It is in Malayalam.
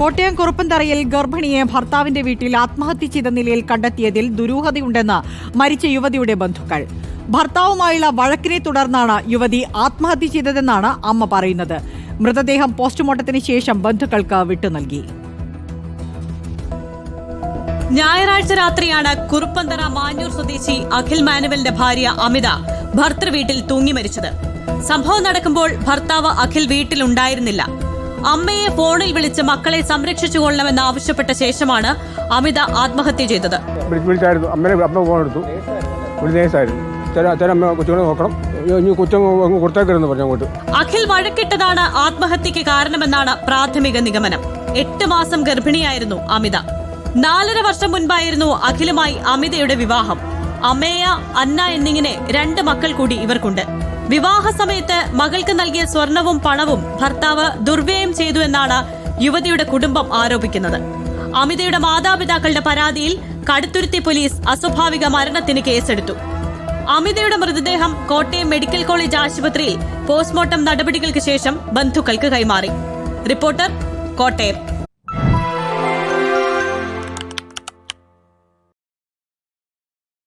കോട്ടയം കുറുപ്പന്തറയിൽ ഗർഭിണിയെ ഭർത്താവിന്റെ വീട്ടിൽ ആത്മഹത്യ ചെയ്ത നിലയിൽ കണ്ടെത്തിയതിൽ ദുരൂഹതയുണ്ടെന്ന് മരിച്ച യുവതിയുടെ ബന്ധുക്കൾ. ഭർത്താവുമായുള്ള വഴക്കിനെ തുടർന്നാണ് യുവതി ആത്മഹത്യ ചെയ്തതെന്നാണ് അമ്മ പറയുന്നത്. മൃതദേഹം പോസ്റ്റ്മോർട്ടത്തിന് ശേഷം ബന്ധുക്കൾക്ക് വിട്ടു നൽകി. ഞായറാഴ്ച രാത്രിയാണ് കുറുപ്പന്തറ മാഞ്ഞൂർ സ്വദേശി അഖിൽ മാനുവലിന്റെ ഭാര്യ അമിത ഭർത്തൃ വീട്ടിൽ തൂങ്ങി മരിച്ചത്. സംഭവം നടക്കുമ്പോൾ ഭർത്താവ് അഖിൽ വീട്ടിലുണ്ടായിരുന്നില്ല. അമ്മയെ ഫോണിൽ വിളിച്ച് മക്കളെ സംരക്ഷിച്ചുകൊള്ളണമെന്ന് ആവശ്യപ്പെട്ട ശേഷമാണ് അമിത ആത്മഹത്യ ചെയ്തത്. വിളിച്ചായിരുന്നു. അമ്മ ഫോൺ എടുത്തു. കൊച്ചുങ്ങളെ നോക്കണം. അഖിൽ വഴക്കിട്ടതാണ് ആത്മഹത്യക്ക് കാരണമെന്നാണ് പ്രാഥമിക നിഗമനം. എട്ട് മാസം ഗർഭിണിയായിരുന്നു അമിത. നാലര വർഷം മുൻപായിരുന്നു അഖിലുമായി അമിതയുടെ വിവാഹം. അമ്മേയ അന്ന എന്നിങ്ങനെ രണ്ട് മക്കൾ കൂടി ഇവർക്കുണ്ട്. വിവാഹ സമയത്ത് മകൾക്ക് നൽകിയ സ്വർണവും പണവും ഭർത്താവ് ദുർവ്യയം ചെയ്തു എന്നാണ് യുവതിയുടെ കുടുംബം ആരോപിക്കുന്നത്. അമിതയുടെ മാതാപിതാക്കളുടെ പരാതിയിൽ കടുത്തുരുത്തി പോലീസ് അസ്വാഭാവിക മരണത്തിന് കേസെടുത്തു. അമിതയുടെ മൃതദേഹം കോട്ടയം മെഡിക്കൽ കോളേജ് ആശുപത്രിയിൽ പോസ്റ്റ്മോർട്ടം നടപടികൾക്ക് ശേഷം ബന്ധുക്കൾക്ക് കൈമാറി. റിപ്പോർട്ടർ കോട്ടയം.